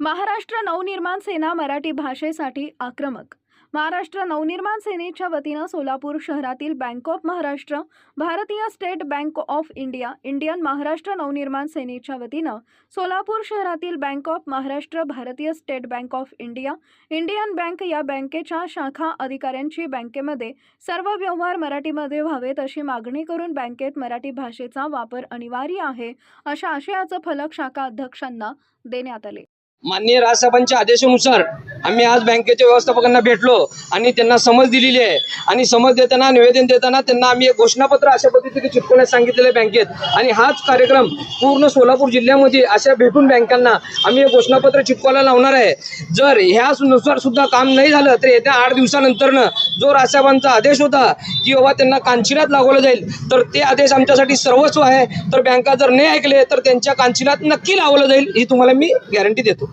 महाराष्ट्र नवनिर्माण सेना मराठी भाषेसाठी आक्रमक महाराष्ट्र नवनिर्माण सेनेच्या वतीनं सोलापूर शहरातील बँक ऑफ महाराष्ट्र भारतीय state bank of India Indian Maharashtra Navnirman सेनेच्या वतीनं सोलापूर शहरातील बँक ऑफ महाराष्ट्र भारतीय state bank of India Indian bank या बँकेच्या शाखा अधिकाऱ्यांची बँकेमध्ये सर्व व्यवहार मराठीमध्ये व्हावेत अशी मागणी करून बँकेत मराठी भाषेचा वापर अनिवार्य आहे अशा आशयाचं फलक शाखा अध्यक्षांना देण्यात आले. माननीय राजसाहेबांच्या आदेशानुसार आम्ही आज बँकेच्या व्यवस्थापकांना भेटलो आणि त्यांना समज दिलेली आहे. आणि समज देताना निवेदन देताना त्यांना आम्ही एक घोषणापत्र अशा पद्धतीने चिटकवण्यास सांगितलेलं आहे बँकेत. आणि हाच कार्यक्रम पूर्ण सोलापूर जिल्ह्यामध्ये अशा भेटून बँकांना आम्ही एक घोषणापत्र चिटकवायला लावणार आहे. जर ह्यानुसार सुद्धा काम नाही झालं तर येत्या आठ दिवसानंतरनं जो राजसाहेबांचा आदेश होता की बाबा त्यांना कांचिनात लागवलं जाईल तर ते आदेश आमच्यासाठी सर्वस्व आहे. तर बँका जर नाही ऐकले तर त्यांच्या कांचिनात नक्की लावलं जाईल ही तुम्हाला मी गॅरंटी देतो.